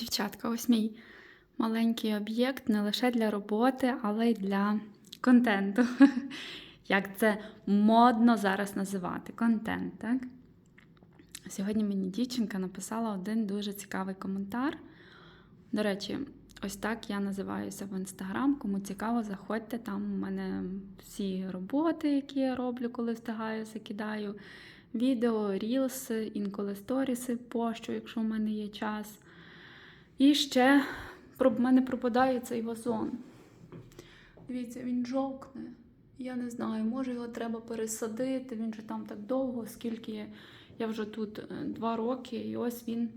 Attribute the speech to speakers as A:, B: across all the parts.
A: Дівчатка, ось мій маленький об'єкт не лише для роботи, але й для контенту. Як це модно зараз називати контент, так? Сьогодні мені дівчинка написала один дуже цікавий коментар. До речі, ось так я називаюся в інстаграм. Кому цікаво, заходьте. Там у мене всі роботи, які я роблю, коли встигаю, закидаю. Відео, рілси, інколи сторіси пощу, якщо в мене є час. І ще в мене пропадає цей вазон. Дивіться, він жовкне. Я не знаю, може його треба пересадити. Він же там так довго, скільки я вже тут е, два роки, і ось він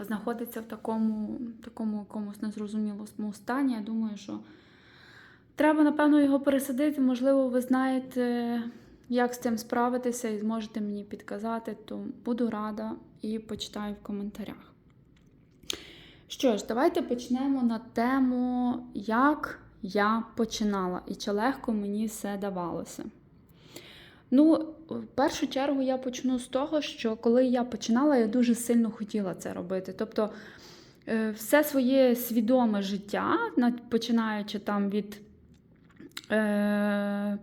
A: знаходиться в такому, такому якомусь незрозумілому стані. Я думаю, що треба, напевно, його пересадити. Можливо, ви знаєте, як з цим справитися, і зможете мені підказати, то буду рада і почитаю в коментарях. Що ж, давайте почнемо на тему, як я починала і чи легко мені все давалося. Ну, в першу чергу я почну з того, що коли я починала, я дуже сильно хотіла це робити. Тобто, е, все своє свідоме життя, починаючи там від е,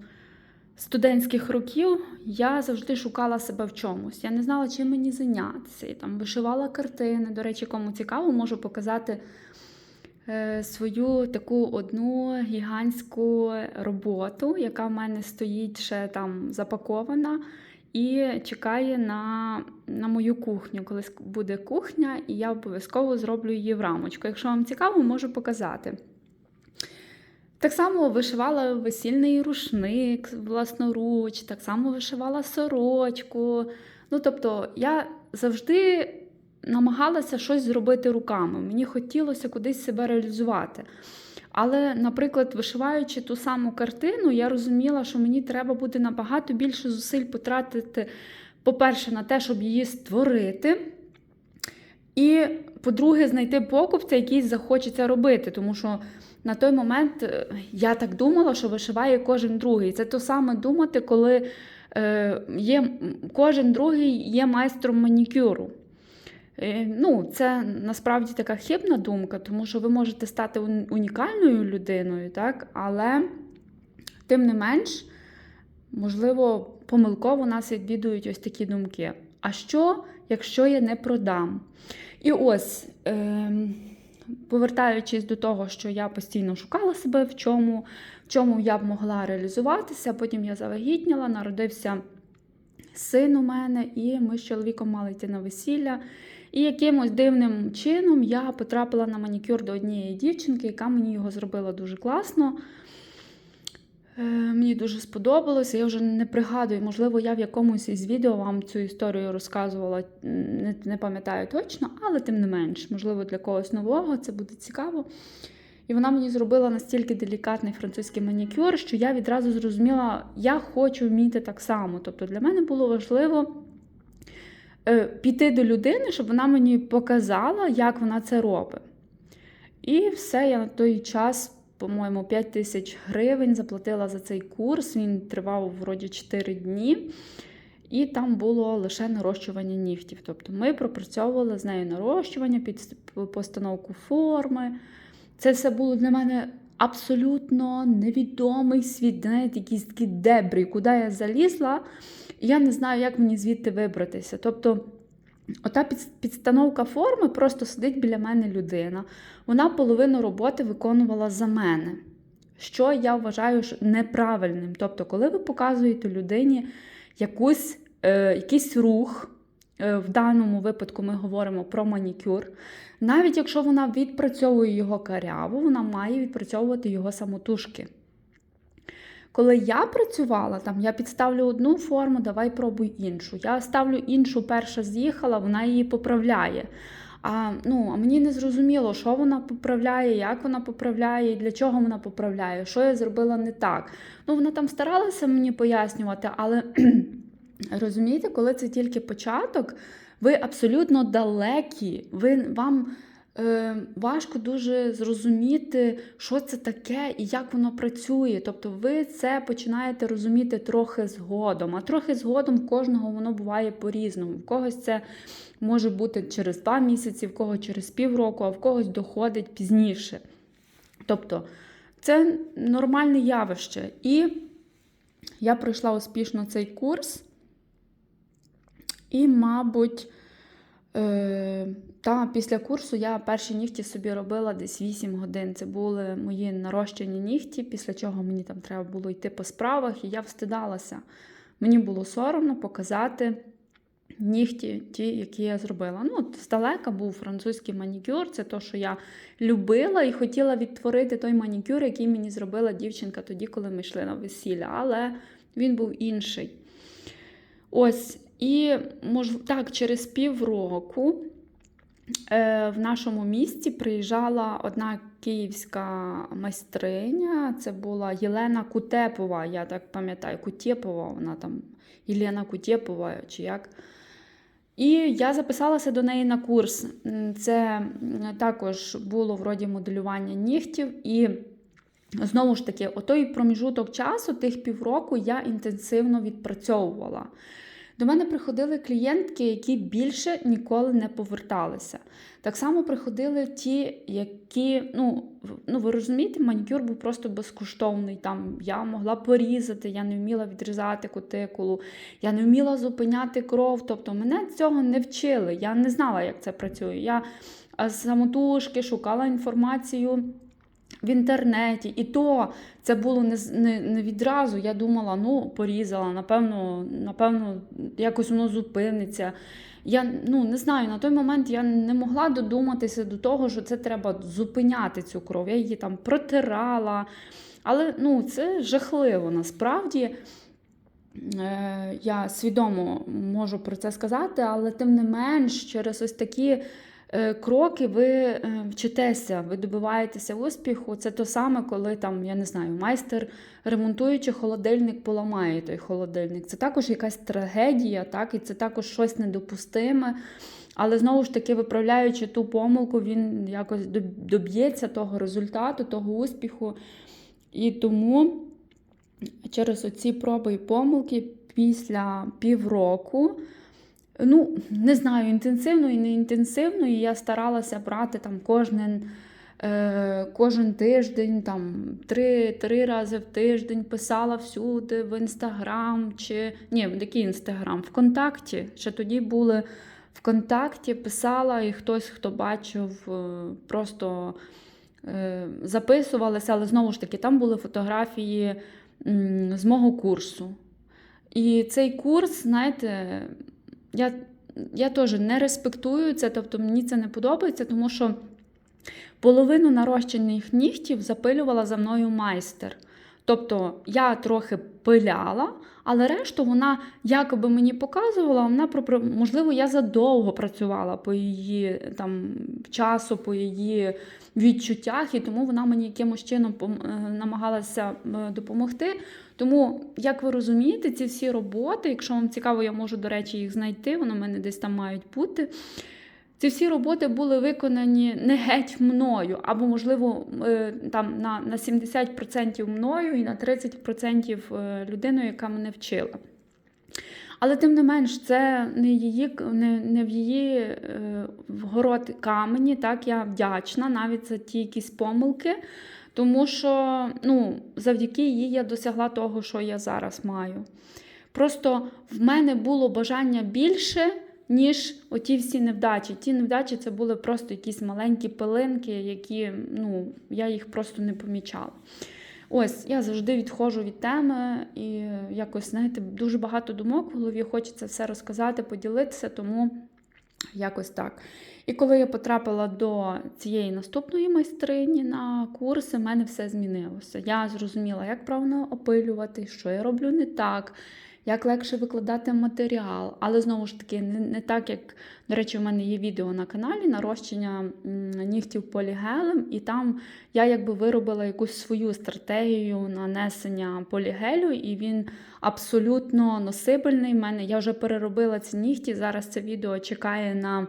A: студентських років, я завжди шукала себе в чомусь. Я не знала, чим мені зайнятися. І там вишивала картини. До речі, кому цікаво, можу показати е, свою таку одну гігантську роботу, яка в мене стоїть ще там запакована. І чекає на, на мою кухню. Коли буде кухня, і я обов'язково зроблю її в рамочку. Якщо вам цікаво, можу показати. Так само вишивала весільний рушник власноруч, так само вишивала сорочку. Ну, тобто, я завжди намагалася щось зробити руками. Мені хотілося кудись себе реалізувати. Але, наприклад, вишиваючи ту саму картину, я розуміла, що мені треба буде набагато більше зусиль потратити, по-перше, на те, щоб її створити. І, по-друге, знайти покупця, який захочеться робити. Тому що на той момент е, я так думала, що вишиває кожен другий. Це то саме думати, коли е, є, кожен другий є майстром манікюру. Е, Ну, це насправді така хибна думка, тому що ви можете стати унікальною людиною, так? але тим не менш, можливо, помилково нас відвідують ось такі думки. А що, якщо я не продам? І ось, ем, повертаючись до того, що я постійно шукала себе в чому, в чому я б могла реалізуватися, потім я завагітніла, народився син у мене, і ми з чоловіком мали йти на весілля. І якимось дивним чином я потрапила на манікюр до однієї дівчинки, яка мені його зробила дуже класно. Е, Мені дуже сподобалося. Я вже не пригадую, можливо, я в якомусь із відео вам цю історію розказувала, не, не пам'ятаю точно, але тим не менш, можливо, для когось нового це буде цікаво. І вона мені зробила настільки делікатний французький манікюр, що я відразу зрозуміла, я хочу вміти так само. Тобто для мене було важливо е, піти до людини, щоб вона мені показала, як вона це робить. І все, я на той час, по-моєму, 5 тисяч гривень заплатила за цей курс. Він тривав вроді 4 дні. І там було лише нарощування нігтів. Тобто ми пропрацьовували з нею нарощування, під постановку форми. Це все було для мене абсолютно невідомий світ, знаєте, якісь такі дебрі, куди я залізла, і я не знаю, як мені звідти вибратися. Тобто, ота підстановка форми просто сидить біля мене людина. Вона половину роботи виконувала за мене. Що я вважаю неправильним. Тобто, коли ви показуєте людині якусь, е, якийсь рух, е, в даному випадку ми говоримо про манікюр, навіть якщо вона відпрацьовує його каряву, вона має відпрацьовувати його самотужки. Коли я працювала, там я підставлю одну форму, давай пробуй іншу. Я ставлю іншу, перша з'їхала, вона її поправляє. А, ну, а мені не зрозуміло, що вона поправляє, як вона поправляє, і для чого вона поправляє, що я зробила не так. Ну, вона там старалася мені пояснювати, але розумієте, коли це тільки початок, ви абсолютно далекі, ви, вам важко дуже зрозуміти, що це таке і як воно працює. Тобто ви це починаєте розуміти трохи згодом, а трохи згодом в кожного воно буває по-різному. В когось це може бути через два місяці, в когось через півроку, а в когось доходить пізніше. Тобто це нормальне явище. І я пройшла успішно цей курс. І, мабуть, е, та після курсу я перші нігті собі робила десь 8 годин. Це були мої нарощені нігті, після чого мені там треба було йти по справах, і я встидалася. Мені було соромно показати нігті, ті, які я зробила. Ну, здалека був французький манікюр, це те, що я любила і хотіла відтворити той манікюр, який мені зробила дівчинка тоді, коли ми йшли на весілля, але він був інший. Ось, і мож, так, через півроку е, в нашому місті приїжджала одна київська майстриня. Це була Єлена Кутепова, я так пам'ятаю, Кутєпова, вона там Єлена Кутєпова чи як. І я записалася до неї на курс. Це також було вроді моделювання нігтів. І знову ж таки, отой проміжуток часу, тих півроку, я інтенсивно відпрацьовувала. До мене приходили клієнтки, які більше ніколи не поверталися. Так само приходили ті, які, ну, ну ви розумієте, манікюр був просто безкоштовний. Там я могла порізати, я не вміла відрізати кутикулу, я не вміла зупиняти кров. Тобто мене цього не вчили. Я не знала, як це працює. Я самотужки шукала інформацію. В інтернеті, і то це було не, не, не відразу. Я думала, ну, порізала, напевно, напевно, якось воно зупиниться. Я ну, не знаю, на той момент я не могла додуматися до того, що це треба зупиняти цю кров. Я її там протирала. Але ну, це жахливо насправді. Е, Я свідомо можу про це сказати, але тим не менш, через ось такі кроки ви е, вчитеся, ви добиваєтеся успіху. Це то саме, коли там, я не знаю, майстер, ремонтуючи холодильник, поламає той холодильник. Це також якась трагедія, так, і це також щось недопустиме. Але знову ж таки, виправляючи ту помилку, він якось доб'ється того результату, того успіху. І тому через оці проби і помилки після півроку. Ну, не знаю, інтенсивно і не інтенсивно, і я старалася брати там кожен, е, кожен тиждень, там три, три рази в тиждень писала всюди в інстаграм чи ні, в який інстаграм? Вконтакті. Ще тоді були ВКонтакті, писала, і хтось, хто бачив, е, просто е, записувалися, але знову ж таки, там були фотографії з мого курсу. І цей курс, знаєте, я, я теж не респектую це, тобто мені це не подобається, тому що половину нарощених нігтів запилювала за мною майстер. Тобто я трохи пиляла, але решту вона якоби мені показувала, вона можливо, я задовго працювала по її там часу, по її відчуттях, і тому вона мені якимось чином е, намагалася е, допомогти. Тому, як ви розумієте, ці всі роботи, якщо вам цікаво, я можу, до речі, їх знайти, вони в мене десь там мають бути. Ці всі роботи були виконані не геть мною, або, можливо, е, там на, на 70% мною і на 30% е, людиною, яка мене вчила. Але тим не менш, це не, її, не, не в її е, вгород камені. Так, я вдячна навіть за ті якісь помилки, тому що ну, завдяки їй я досягла того, що я зараз маю. Просто в мене було бажання більше, ніж оті всі невдачі. Ті невдачі це були просто якісь маленькі пилинки, які ну, я їх просто не помічала. Ось, я завжди відходжу від теми і якось, знаєте, дуже багато думок в голові, хочеться все розказати, поділитися, тому якось так. І коли я потрапила до цієї наступної майстрині на курси, в мене все змінилося. Я зрозуміла, як правильно опилювати, що я роблю не так, як легше викладати матеріал. Але знову ж таки, не, не так, як, до речі, у мене є відео на каналі нарощення нігтів полігелем, і там я якби виробила якусь свою стратегію нанесення полігелю, і він абсолютно носибельний. в мене я вже переробила ці нігті. Зараз це відео чекає на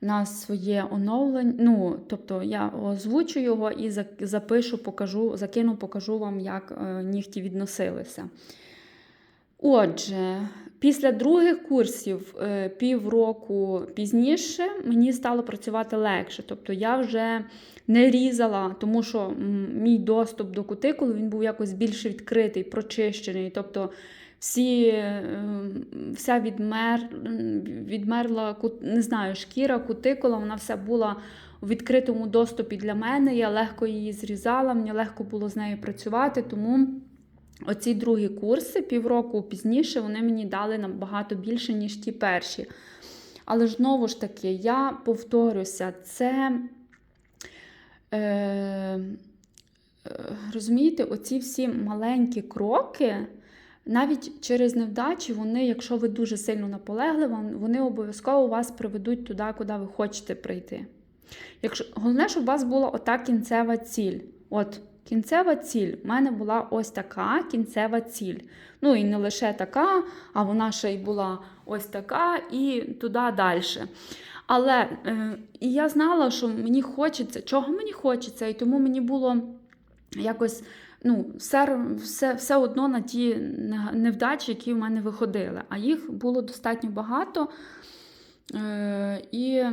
A: на своє оновлення. Ну, тобто я озвучу його і запишу, покажу, закину, покажу вам, як е, нігті відносилися. Отже, після других курсів, е, півроку пізніше, мені стало працювати легше. Тобто я вже не різала, тому що мій доступ до кутикули він був якось більш відкритий, прочищений. Тобто всі, е, вся відмер, відмерла не знаю, шкіра, кутикула, вона вся була у відкритому доступі для мене. Я легко її зрізала, мені легко було з нею працювати, тому. Оці другі курси, півроку пізніше, вони мені дали набагато більше, ніж ті перші. Але ж знову ж таки, я повторюся, це. Е, розумієте, оці всі маленькі кроки, навіть через невдачі, вони, якщо ви дуже сильно наполеглива, вони обов'язково вас приведуть туди, куди ви хочете прийти. Якщо, головне, щоб у вас була ота кінцева ціль. От, кінцева ціль. У мене була ось така кінцева ціль. Ну і не лише така, а вона ще й була ось така, і туди далі. Але е, і я знала, що мені хочеться, чого мені хочеться, і тому мені було якось ну, все, все, все одно на ті невдачі, які в мене виходили. А їх було достатньо багато. Е, і,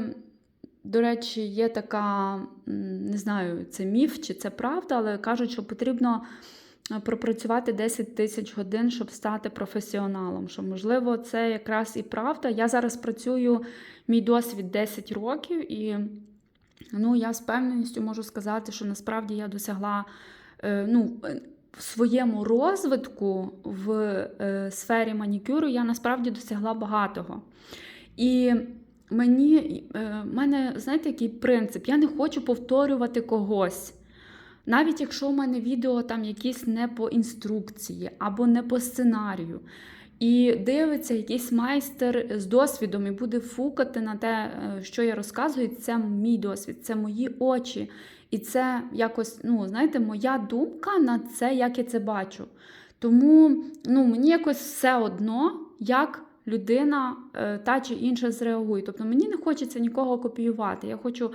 A: до речі, є така, не знаю, це міф чи це правда, але кажуть, що потрібно е, пропрацювати 10 тисяч годин, щоб стати професіоналом. Що, можливо, це якраз і правда. Я зараз працюю, мій досвід 10 років, і ну, я з певністю можу сказати, що насправді я досягла е, ну, е, в своєму розвитку в сфері манікюру, я насправді досягла багатого. І мені, е, в мене, знаєте, який принцип? Я не хочу повторювати когось. Навіть якщо в мене відео там якісь не по інструкції або не по сценарію. І дивиться якийсь майстер з досвідом і буде фукати на те, е, що я розказую. Це мій досвід, це мої очі. І це якось, ну, знаєте, моя думка на це, як я це бачу. Тому ну, мені якось все одно, як людина е, та чи інша зреагує. Тобто мені не хочеться нікого копіювати. Я хочу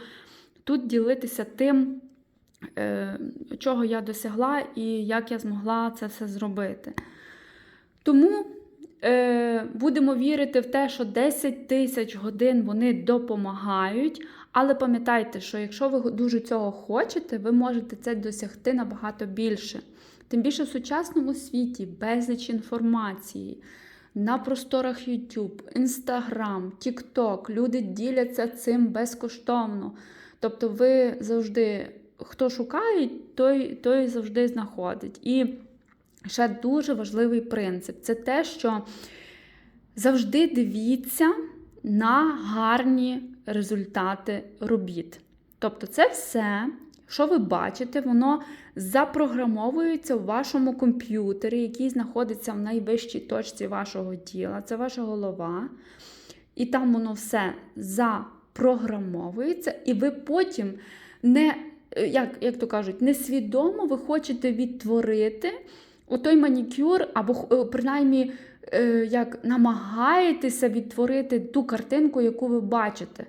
A: тут ділитися тим, е, чого я досягла і як я змогла це все зробити. Тому е, будемо вірити в те, що 10 тисяч годин вони допомагають. Але пам'ятайте, що якщо ви дуже цього хочете, ви можете це досягти набагато більше. Тим більше в сучасному світі безліч інформації. На просторах YouTube, Instagram, TikTok люди діляться цим безкоштовно. Тобто, ви завжди, хто шукає, той, той завжди знаходить. І ще дуже важливий принцип це те, що завжди дивіться на гарні результати робіт. Тобто, це все, що ви бачите, воно запрограмовується в вашому комп'ютері, який знаходиться в найвищій точці вашого тіла, це ваша голова. І там воно все запрограмовується, і ви потім не, як, як то кажуть, несвідомо ви хочете відтворити отой манікюр, або е, принаймні е, як намагаєтеся відтворити ту картинку, яку ви бачите.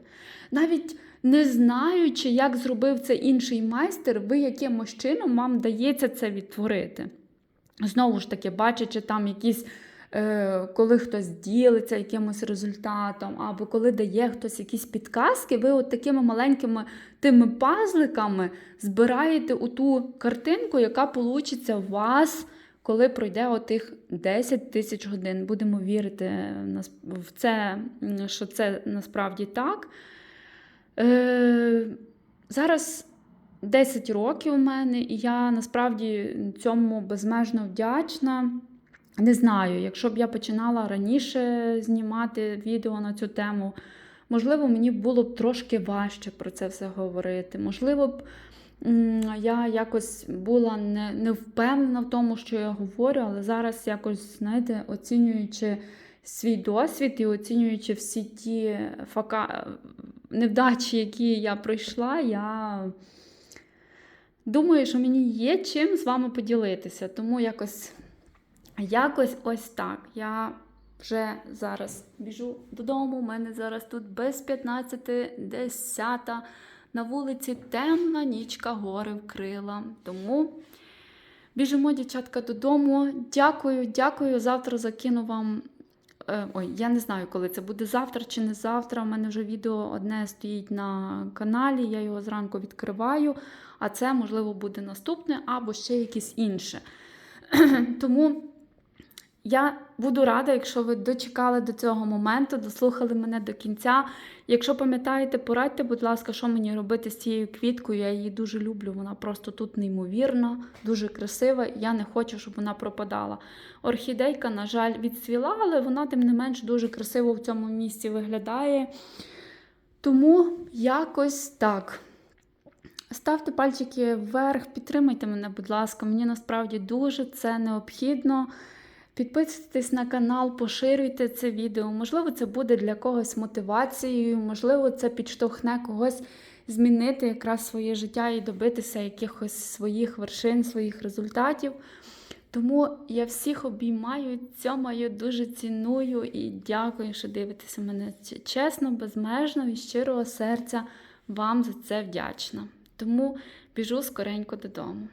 A: Навіть не знаючи, як зробив це інший майстер, ви якимось чином вам дається це відтворити. Знову ж таки, бачачи там якісь, е, коли хтось ділиться якимось результатом, або коли дає хтось якісь підказки, ви от такими маленькими тими пазликами збираєте у ту картинку, яка получиться у вас коли пройде отих 10 тисяч годин. Будемо вірити в це, що це насправді так. Е, Зараз 10 років у мене, і я насправді цьому безмежно вдячна. Не знаю, якщо б я починала раніше знімати відео на цю тему, можливо, мені було б трошки важче про це все говорити. Можливо б я якось була не, не впевнена в тому, що я говорю, але зараз якось, знаєте, оцінюючи свій досвід і оцінюючи всі ті фака... невдачі, які я пройшла, я думаю, що мені є чим з вами поділитися. Тому якось, якось ось так. Я вже зараз біжу додому. У мене зараз тут без 15, 10. На вулиці темна нічка гори вкрила. Тому біжимо, дівчатка, додому. Дякую, дякую. Завтра закину вам. Е, Ой, я не знаю, коли це буде завтра чи не завтра. У мене вже відео одне стоїть на каналі, я його зранку відкриваю, а це, можливо, буде наступне або ще якесь інше. Тому я буду рада, якщо ви дочекали до цього моменту, дослухали мене до кінця. Якщо пам'ятаєте, порадьте, будь ласка, що мені робити з цією квіткою. Я її дуже люблю. Вона просто тут неймовірна, дуже красива. Я не хочу, щоб вона пропадала. Орхідейка, на жаль, відцвіла, але вона, тим не менш, дуже красиво в цьому місці виглядає. Тому якось так. Ставте пальчики вверх, підтримайте мене, будь ласка. Мені насправді дуже це необхідно. Підписуйтесь на канал, поширюйте це відео. Можливо, це буде для когось мотивацією, можливо, це підштовхне когось змінити якраз своє життя і добитися якихось своїх вершин, своїх результатів. Тому я всіх обіймаю, цьомаю, дуже ціную і дякую, що дивитеся мене чесно, безмежно і щирого серця вам за це вдячна. Тому біжу скоренько додому.